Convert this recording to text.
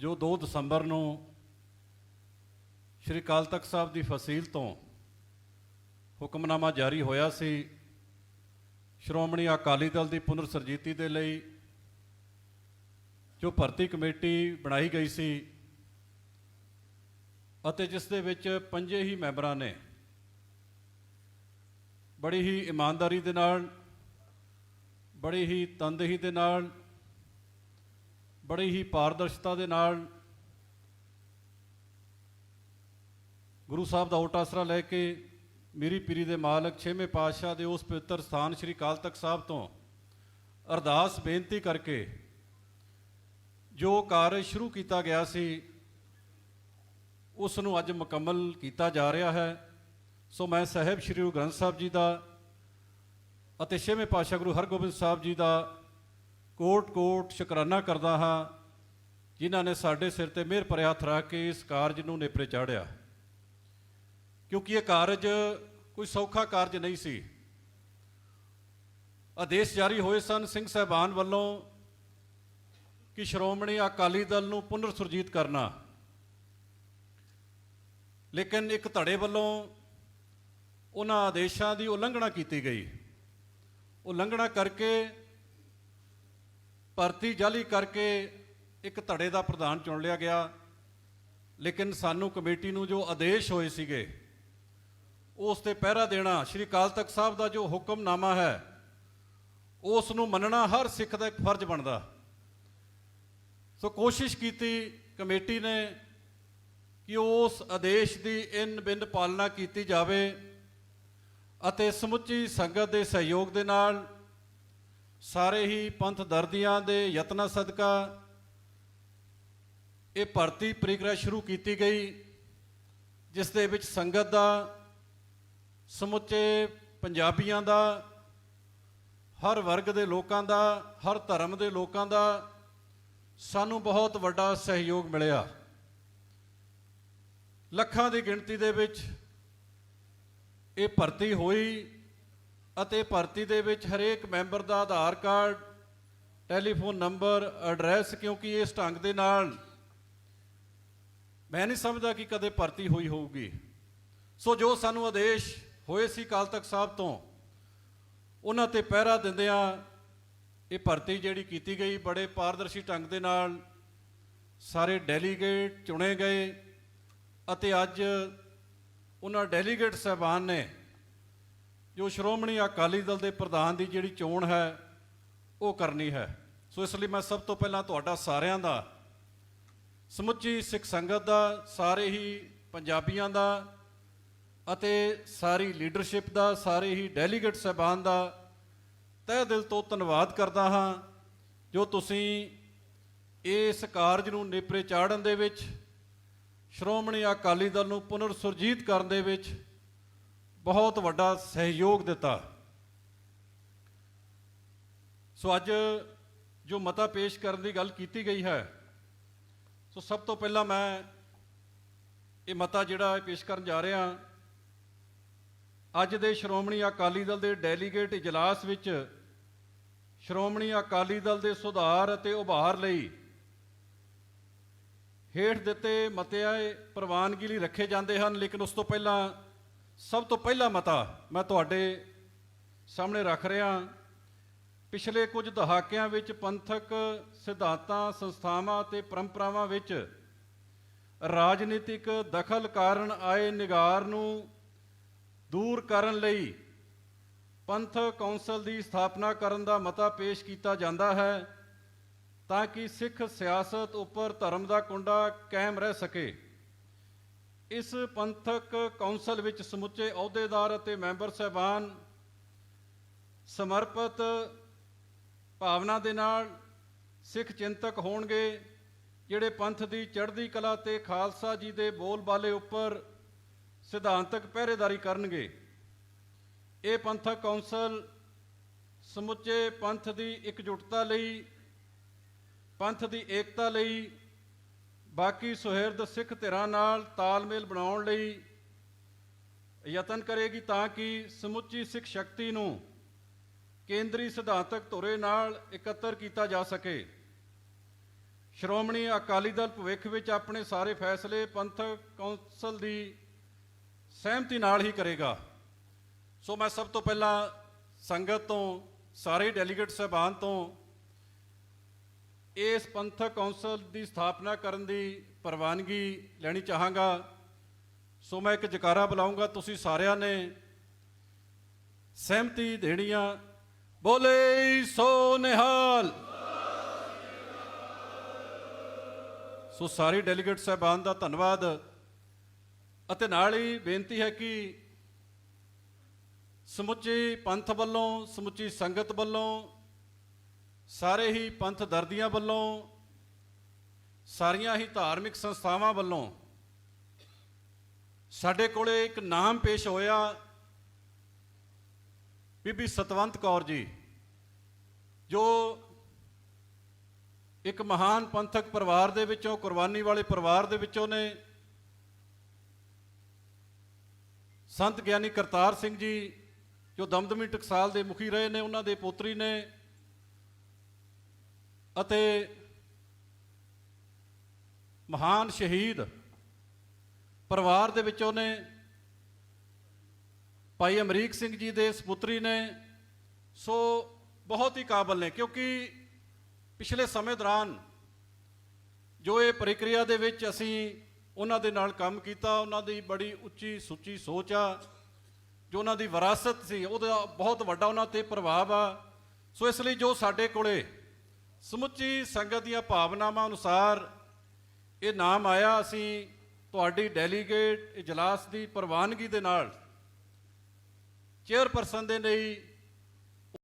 ਜੋ 2 ਦਸੰਬਰ ਨੂੰ ਸ਼੍ਰੀ ਅਕਾਲ ਤਖਤ ਸਾਹਿਬ ਦੀ ਫਸੀਲ ਤੋਂ ਹੁਕਮਨਾਮਾ ਜਾਰੀ ਹੋਇਆ ਸੀ, ਸ਼੍ਰੋਮਣੀ ਅਕਾਲੀ ਦਲ ਦੀ ਪੁਨਰ ਸਰਜੀਤੀ ਦੇ ਲਈ ਜੋ ਭਰਤੀ ਕਮੇਟੀ ਬਣਾਈ ਗਈ ਸੀ ਅਤੇ ਜਿਸ ਦੇ ਵਿੱਚ ਪੰਜੇ ਹੀ ਮੈਂਬਰਾਂ ਨੇ ਬੜੀ ਹੀ ਇਮਾਨਦਾਰੀ ਦੇ ਨਾਲ, ਬੜੀ ਹੀ ਤਨਦੇਹੀ ਦੇ ਨਾਲ ਬੜੀ ਹੀ ਪਾਰਦਰਸ਼ਤਾ ਦੇ ਨਾਲ ਗੁਰੂ ਸਾਹਿਬ ਦਾ ਓਟ ਆਸਰਾ ਲੈ ਕੇ ਮੇਰੀ ਪੀਰੀ ਦੇ ਮਾਲਕ ਛੇਵੇਂ ਪਾਤਸ਼ਾਹ ਦੇ ਉਸ ਪਵਿੱਤਰ ਸਥਾਨ ਸ੍ਰੀ ਅਕਾਲ ਤਖਤ ਸਾਹਿਬ ਤੋਂ ਅਰਦਾਸ ਬੇਨਤੀ ਕਰਕੇ ਜੋ ਕਾਰਜ ਸ਼ੁਰੂ ਕੀਤਾ ਗਿਆ ਸੀ, ਉਸ ਨੂੰ ਅੱਜ ਮੁਕੰਮਲ ਕੀਤਾ ਜਾ ਰਿਹਾ ਹੈ। ਸੋ ਮੈਂ ਸਾਹਿਬ ਸ੍ਰੀ ਗੁਰੂ ਗ੍ਰੰਥ ਸਾਹਿਬ ਜੀ ਦਾ ਅਤੇ ਛੇਵੇਂ ਪਾਤਸ਼ਾਹ ਗੁਰੂ ਹਰਗੋਬਿੰਦ ਸਾਹਿਬ ਜੀ ਦਾ ਕੋਟ ਕੋਟ ਸ਼ੁਕਰਾਨਾ ਕਰਦਾ ਹਾਂ ਜਿਨ੍ਹਾਂ ਨੇ ਸਾਡੇ ਸਿਰ ਤੇ ਮਿਹਰ ਭਰਿਆ ਹੱਥ ਰੱਖ ਕੇ ਇਸ ਕਾਰਜ ਨੂੰ ਨੇਪਰੇ ਚਾੜਿਆ। ਕਿਉਂਕਿ ਇਹ ਕਾਰਜ ਕੋਈ ਸੌਖਾ ਕਾਰਜ ਨਹੀਂ ਸੀ। ਆਦੇਸ਼ ਜਾਰੀ ਹੋਏ ਸਨ ਸਿੰਘ ਸਾਹਿਬਾਨ ਵੱਲੋਂ ਕਿ ਸ਼੍ਰੋਮਣੀ ਅਕਾਲੀ ਦਲ ਨੂੰ ਪੁਨਰ ਸੁਰਜੀਤ ਕਰਨਾ। ਲੇਕਿਨ ਇੱਕ ਧੜੇ ਵੱਲੋਂ ਉਹਨਾਂ ਆਦੇਸ਼ਾਂ ਦੀ ਉਲੰਘਣਾ ਕੀਤੀ ਗਈ। ਉਲੰਘਣਾ ਕਰਕੇ ਭਰਤੀ ਜਾਲੀ ਕਰਕੇ ਇੱਕ ਧੜੇ ਦਾ ਪ੍ਰਧਾਨ ਚੁਣ ਲਿਆ ਗਿਆ। ਲੇਕਿਨ ਸਾਨੂੰ ਕਮੇਟੀ ਨੂੰ ਜੋ ਆਦੇਸ਼ ਹੋਏ ਸੀਗੇ, ਉਸ ਤੇ ਪਹਿਰਾ ਦੇਣਾ ਸ਼੍ਰੀ ਅਕਾਲ ਤਖਤ ਸਾਹਿਬ ਦਾ ਜੋ ਹੁਕਮਨਾਮਾ ਹੈ, ਉਸ ਨੂੰ ਮੰਨਣਾ ਹਰ ਸਿੱਖ ਦਾ ਇੱਕ ਫਰਜ਼ ਬਣਦਾ। ਸੋ ਕੋਸ਼ਿਸ਼ ਕੀਤੀ ਕਮੇਟੀ ਨੇ ਕਿ ਉਸ ਆਦੇਸ਼ ਦੀ ਇਨ ਬਿੰਦ ਪਾਲਣਾ ਕੀਤੀ ਜਾਵੇ ਅਤੇ ਸਮੁੱਚੀ ਸੰਗਤ ਦੇ ਸਹਿਯੋਗ ਦੇ ਨਾਲ ਸਾਰੇ ਹੀ ਪੰਥ ਦਰਦੀਆਂ ਦੇ ਯਤਨਾਂ ਸਦਕਾ ਇਹ ਭਰਤੀ ਪ੍ਰਕਿਰਿਆ ਸ਼ੁਰੂ ਕੀਤੀ ਗਈ, ਜਿਸ ਦੇ ਵਿੱਚ ਸੰਗਤ ਦਾ, ਸਮੁੱਚੇ ਪੰਜਾਬੀਆਂ ਦਾ, ਹਰ ਵਰਗ ਦੇ ਲੋਕਾਂ ਦਾ, ਹਰ ਧਰਮ ਦੇ ਲੋਕਾਂ ਦਾ ਸਾਨੂੰ ਬਹੁਤ ਵੱਡਾ ਸਹਿਯੋਗ ਮਿਲਿਆ। ਲੱਖਾਂ ਦੀ ਗਿਣਤੀ ਦੇ ਵਿੱਚ ਇਹ ਭਰਤੀ ਹੋਈ। ਅਤੇ ਭਰਤੀ ਦੇ ਵਿੱਚ ਹਰੇਕ ਮੈਂਬਰ ਦਾ Aadhaar card, telephone number, address, ਕਿਉਂਕਿ ਇਸ ਢੰਗ ਦੇ ਨਾਲ ਮੈਂ ਨਹੀਂ ਸਮਝਦਾ ਕਿ ਕਦੇ ਭਰਤੀ ਹੋਈ ਹੋਊਗੀ। ਸੋ ਜੋ ਸਾਨੂੰ ਆਦੇਸ਼ ਹੋਏ ਸੀ ਕਾਲ ਤੱਕ ਸਾਹਿਬ ਤੋਂ, ਉਹਨਾਂ ਤੇ ਪਹਿਰਾ ਦਿੰਦਿਆਂ ਇਹ ਭਰਤੀ ਜਿਹੜੀ ਕੀਤੀ ਗਈ, ਬੜੇ ਪਾਰਦਰਸ਼ੀ ਢੰਗ ਦੇ ਨਾਲ ਸਾਰੇ ਡੈਲੀਗੇਟ ਚੁਣੇ ਗਏ ਅਤੇ ਅੱਜ ਉਹਨਾਂ ਡੈਲੀਗੇਟ ਸਹਿਬਾਨ ਨੇ ਜੋ ਸ਼੍ਰੋਮਣੀ ਅਕਾਲੀ ਦਲ ਦੇ ਪ੍ਰਧਾਨ ਦੀ ਜਿਹੜੀ ਚੋਣ ਹੈ, ਉਹ ਕਰਨੀ ਹੈ। ਸੋ ਇਸ ਲਈ ਮੈਂ ਸਭ ਤੋਂ ਪਹਿਲਾਂ ਤੁਹਾਡਾ ਸਾਰਿਆਂ ਦਾ, ਸਮੁੱਚੀ ਸਿੱਖ ਸੰਗਤ ਦਾ, ਸਾਰੇ ਹੀ ਪੰਜਾਬੀਆਂ ਦਾ ਅਤੇ ਸਾਰੀ ਲੀਡਰਸ਼ਿਪ ਦਾ, ਸਾਰੇ ਹੀ ਡੈਲੀਗੇਟ ਸਹਿਬਾਨ ਦਾ ਤਹਿ ਦਿਲ ਤੋਂ ਧੰਨਵਾਦ ਕਰਦਾ ਹਾਂ, ਜੋ ਤੁਸੀਂ ਇਸ ਕਾਰਜ ਨੂੰ ਨੇਪਰੇ ਚਾੜਨ ਦੇ ਵਿੱਚ, ਸ਼੍ਰੋਮਣੀ ਅਕਾਲੀ ਦਲ ਨੂੰ ਪੁਨਰ ਸੁਰਜੀਤ ਕਰਨ ਦੇ ਵਿੱਚ ਬਹੁਤ ਵੱਡਾ ਸਹਿਯੋਗ ਦਿੱਤਾ। ਸੋ ਅੱਜ ਜੋ ਮਤਾ ਪੇਸ਼ ਕਰਨ ਦੀ ਗੱਲ ਕੀਤੀ ਗਈ ਹੈ, ਸੋ ਸਭ ਤੋਂ ਪਹਿਲਾਂ ਮੈਂ ਇਹ ਮਤਾ ਜਿਹੜਾ ਇਹ ਪੇਸ਼ ਕਰਨ ਜਾ ਰਿਹਾ ਅੱਜ ਦੇ ਸ਼੍ਰੋਮਣੀ ਅਕਾਲੀ ਦਲ ਦੇ ਡੈਲੀਗੇਟ ਇਜਲਾਸ ਵਿੱਚ ਸ਼੍ਰੋਮਣੀ ਅਕਾਲੀ ਦਲ ਦੇ ਸੁਧਾਰ ਅਤੇ ਉਭਾਰ ਲਈ ਹੇਠ ਦਿੱਤੇ ਮਤਿਆਏ ਪ੍ਰਵਾਨਗੀ ਲਈ ਰੱਖੇ ਜਾਂਦੇ ਹਨ, ਲੇਕਿਨ ਉਸ ਤੋਂ ਪਹਿਲਾਂ ਸਭ ਤੋਂ ਪਹਿਲਾ ਮਤਾ ਮੈਂ ਤੁਹਾਡੇ ਸਾਹਮਣੇ ਰੱਖ ਰਿਹਾ ਪਿਛਲੇ ਕੁਝ ਦਹਾਕਿਆਂ ਵਿੱਚ ਪੰਥਕ ਸਿਧਾਂਤਾਂ, ਸੰਸਥਾਵਾਂ ਤੇ ਪਰੰਪਰਾਵਾਂ ਵਿੱਚ ਰਾਜਨੀਤਿਕ ਦਖਲ ਕਾਰਨ ਆਏ ਨਿਗਾਰ ਨੂੰ ਦੂਰ ਕਰਨ ਲਈ ਪੰਥ ਕੌਂਸਲ ਦੀ ਸਥਾਪਨਾ ਕਰਨ ਦਾ ਮਤਾ ਪੇਸ਼ ਕੀਤਾ ਜਾਂਦਾ ਹੈ ਤਾਂ ਕਿ ਸਿੱਖ ਸਿਆਸਤ ਉੱਪਰ ਧਰਮ ਦਾ ਕੁੰਡਾ ਕਾਇਮ ਰਹਿ ਸਕੇ। ਇਸ ਪੰਥਕ ਕੌਂਸਲ ਵਿੱਚ ਸਮੁੱਚੇ ਅਹੁਦੇਦਾਰ ਅਤੇ ਮੈਂਬਰ ਸਹਿਬਾਨ ਸਮਰਪਿਤ ਭਾਵਨਾ ਦੇ ਨਾਲ ਸਿੱਖ ਚਿੰਤਕ ਹੋਣਗੇ, ਜਿਹੜੇ ਪੰਥ ਦੀ ਚੜ੍ਹਦੀ ਕਲਾ ਤੇ ਖਾਲਸਾ ਜੀ ਦੇ ਬੋਲਬਾਲੇ ਉੱਪਰ ਸਿਧਾਂਤਕ ਪਹਿਰੇਦਾਰੀ ਕਰਨਗੇ। ਇਹ ਪੰਥਕ ਕੌਂਸਲ ਸਮੁੱਚੇ ਪੰਥ ਦੀ ਇਕਜੁੱਟਤਾ ਲਈ, ਪੰਥ ਦੀ ਏਕਤਾ ਲਈ ਬਾਕੀ ਸੁਹਿਰਦ ਸਿੱਖ ਧਿਰਾਂ ਨਾਲ ਤਾਲਮੇਲ ਬਣਾਉਣ ਲਈ ਯਤਨ ਕਰੇਗੀ ਤਾਂ ਕਿ ਸਮੁੱਚੀ ਸਿੱਖ ਸ਼ਕਤੀ ਨੂੰ ਕੇਂਦਰੀ ਸਿਧਾਂਤਕ ਧੁਰੇ ਨਾਲ ਇਕੱਤਰ ਕੀਤਾ ਜਾ ਸਕੇ। ਸ਼੍ਰੋਮਣੀ ਅਕਾਲੀ ਦਲ ਭਵਿੱਖ ਵਿੱਚ ਆਪਣੇ ਸਾਰੇ ਫੈਸਲੇ ਪੰਥਕ ਕੌਂਸਲ ਦੀ ਸਹਿਮਤੀ ਨਾਲ ਹੀ ਕਰੇਗਾ। ਸੋ ਮੈਂ ਸਭ ਤੋਂ ਪਹਿਲਾਂ ਸੰਗਤ ਤੋਂ, ਸਾਰੇ ਡੈਲੀਗੇਟ ਸਹਿਬਾਨ ਤੋਂ ਇਸ ਪੰਥਕ ਕੌਂਸਲ ਦੀ ਸਥਾਪਨਾ ਕਰਨ ਦੀ ਪ੍ਰਵਾਨਗੀ ਲੈਣੀ ਚਾਹਾਂਗਾ। ਸੋ ਮੈਂ ਇੱਕ ਜਕਾਰਾ ਬੁਲਾਉਂਗਾ, ਤੁਸੀਂ ਸਾਰਿਆਂ ਨੇ ਸਹਿਮਤੀ ਦੇਣੀ ਆ ਬੋਲੇ ਸੋ ਨਿਹਾਲ। ਸੋ ਸਾਰੇ ਡੈਲੀਗੇਟ ਸਾਹਿਬਾਨ ਦਾ ਧੰਨਵਾਦ। ਅਤੇ ਨਾਲ ਹੀ ਬੇਨਤੀ ਹੈ ਕਿ ਸਮੁੱਚੇ ਪੰਥ ਵੱਲੋਂ, ਸਮੁੱਚੀ ਸੰਗਤ ਵੱਲੋਂ ਸਾਰੇ ਹੀ ਪੰਥ ਦਰਦੀਆਂ ਵੱਲੋਂ, ਸਾਰੀਆਂ ਹੀ ਧਾਰਮਿਕ ਸੰਸਥਾਵਾਂ ਵੱਲੋਂ ਸਾਡੇ ਕੋਲੇ ਇੱਕ ਨਾਮ ਪੇਸ਼ ਹੋਇਆ ਬੀਬੀ ਸਤਵੰਤ ਕੌਰ ਜੀ, ਜੋ ਇੱਕ ਮਹਾਨ ਪੰਥਕ ਪਰਿਵਾਰ ਦੇ ਵਿੱਚੋਂ, ਕੁਰਬਾਨੀ ਵਾਲੇ ਪਰਿਵਾਰ ਦੇ ਵਿੱਚੋਂ ਨੇ। ਸੰਤ ਗਿਆਨੀ ਕਰਤਾਰ ਸਿੰਘ ਜੀ, ਜੋ ਦਮਦਮੀ ਟਕਸਾਲ ਦੇ ਮੁਖੀ ਰਹੇ ਨੇ, ਉਹਨਾਂ ਦੇ ਪੋਤਰੀ ਨੇ। ਅਤੇ ਮਹਾਨ ਸ਼ਹੀਦ ਪਰਿਵਾਰ ਦੇ ਵਿੱਚੋਂ ਨੇ ਭਾਈ ਅਮਰੀਕ ਸਿੰਘ ਜੀ ਦੇ ਸੁਪੁੱਤਰੀ ਨੇ, ਸੋ ਬਹੁਤ ਹੀ ਕਾਬਲ ਨੇ, ਕਿਉਂਕਿ ਪਿਛਲੇ ਸਮੇਂ ਦੌਰਾਨ ਜੋ ਇਹ ਪ੍ਰਕਿਰਿਆ ਦੇ ਵਿੱਚ ਅਸੀਂ ਉਹਨਾਂ ਦੇ ਨਾਲ ਕੰਮ ਕੀਤਾ, ਉਹਨਾਂ ਦੀ ਬੜੀ ਉੱਚੀ ਸੁੱਚੀ ਸੋਚ ਆ, ਜੋ ਉਹਨਾਂ ਦੀ ਵਿਰਾਸਤ ਸੀ, ਉਹਦਾ ਬਹੁਤ ਵੱਡਾ ਉਹਨਾਂ ਤੇ ਪ੍ਰਭਾਵ ਆ। ਸੋ ਇਸ ਲਈ ਜੋ ਸਾਡੇ ਕੋਲੇ ਸਮੁੱਚੀ ਸੰਗਤ ਦੀਆਂ ਭਾਵਨਾਵਾਂ ਅਨੁਸਾਰ ਇਹ ਨਾਮ ਆਇਆ ਅਸੀਂ ਤੁਹਾਡੀ ਡੈਲੀਗੇਟ ਇਜਲਾਸ ਦੀ ਪ੍ਰਵਾਨਗੀ ਦੇ ਨਾਲ ਚੇਅਰਪਰਸਨ ਦੇ ਲਈ